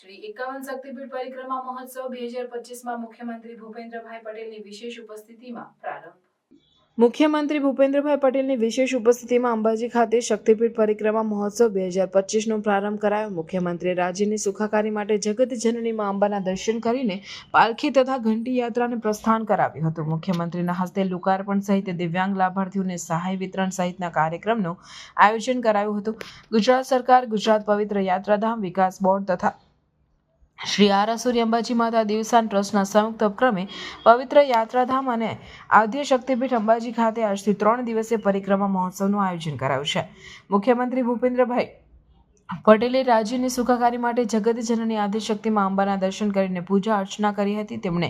શ્રી એકાવન શક્તિપીઠ પરિક્રમા મહોત્સવ બે હજાર પચીસમાં મુખ્યમંત્રી ભૂપેન્દ્રભાઈ પટેલની વિશેષ ઉપસ્થિતિમાં પ્રારંભ. મુખ્યમંત્રી ભૂપેન્દ્રભાઈ પટેલની વિશેષ ઉપસ્થિતિમાં અંબાજી ખાતે શક્તિપીઠ પરિક્રમા મહોત્સવ બે હજાર પચીસનો પ્રારંભ કરાયો. મુખ્યમંત્રીએ રાજ્યની સુખાકારી માટે જગત જનનીમાં અંબાના દર્શન કરીને પાલખી તથા ઘંટી યાત્રાને પ્રસ્થાન કરાવ્યું હતું. મુખ્યમંત્રીના હસ્તે લોકાર્પણ સહિત દિવ્યાંગ લાભાર્થીઓને સહાય વિતરણ સહિતના કાર્યક્રમનું આયોજન કરાયું હતું. ગુજરાત સરકાર, ગુજરાત પવિત્ર યાત્રાધામ વિકાસ બોર્ડ તથા શ્રી આરાસુરી અંબાજી માતા દેવસાન ટ્રસ્ટના સંયુક્ત ઉપક્રમે પવિત્ર યાત્રાધામ અને આદ્ય શક્તિપીઠ અંબાજી ખાતે આજથી ત્રણ દિવસીય પરિક્રમા મહોત્સવનું આયોજન કરાયું છે. મુખ્યમંત્રી ભૂપેન્દ્રભાઈ પટેલે રાજ્યની સુખાકારી માટે જગત જનની આદ્યશક્તિમાં અંબાના દર્શન કરીને પૂજા અર્ચના કરી હતી. તેમણે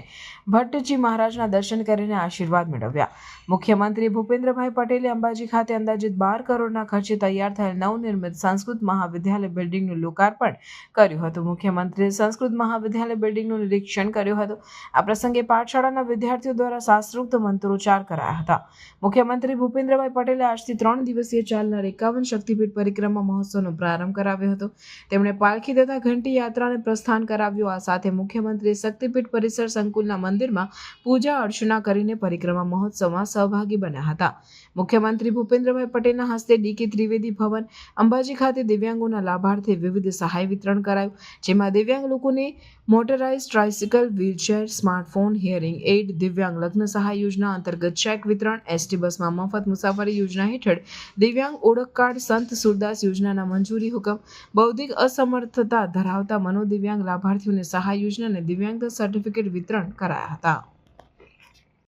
ભટ્ટજી મહારાજના દર્શન કરીને આશીર્વાદ મેળવ્યા. મુખ્યમંત્રી ભૂપેન્દ્રભાઈ પટેલે અંબાજી ખાતે અંદાજિત બાર કરોડના ખર્ચે તૈયાર થયેલ નવનિર્મિત સંસ્કૃત મહાવિદ્યાલય બિલ્ડિંગનું લોકાર્પણ કર્યું હતું. મુખ્યમંત્રીએ સંસ્કૃત મહાવિદ્યાલય બિલ્ડિંગનું નિરીક્ષણ કર્યું હતું. આ પ્રસંગે પાઠશાળાના વિદ્યાર્થીઓ દ્વારા શાસ્ત્રોક્ત મંત્રોચ્ચાર કરાયા હતા. મુખ્યમંત્રી ભૂપેન્દ્રભાઈ પટેલે આજથી ત્રણ દિવસીય ચાલનાર એકાવન શક્તિપીઠ પરિક્રમા મહોત્સવનો પ્રારંભ કરાવ્યો. હતો. તેમણે પાલખી તથા ઘંટી યાત્રાને પ્રસ્થાન કરાવ્યું. આ સાથે મુખ્યમંત્રી શક્તિપીઠ પરિસર સંકુલના મંદિરમાં પૂજા અર્ચના કરીને પરિક્રમા મહોત્સવમાં સહભાગી બન્યા હતા. મુખ્યમંત્રી ભૂપેન્દ્રભાઈ પટેલના હસ્તે ડીકે ત્રિવેદી ભવન, અંબાજી ખાતે દિવ્યાંગોના લાભાર્થે વિવિધ સહાય વિતરણ કરાયું, જેમાં દિવ્યાંગ લોકોને motorise tricycle, wheelchair, smartphone, hearing aid, દિવ્યાંગ લગ્ન સહાય યોજના અંતર્ગત ચેક વિતરણ, એસટી બસમાં મફત મુસાફરી યોજના હેઠળ દિવ્યાંગ ઓળખ કાર્ડ સંત સુરદાસ યોજનાના મંજૂરી હુકમ બૌદ્ધિક અસમર્થતા ધરાવતા મનોદિવ્યાંગ લાભાર્થીઓને સહાય યોજના અને દિવ્યાંગતા સર્ટિફિકેટ વિતરણ કરાયા હતા.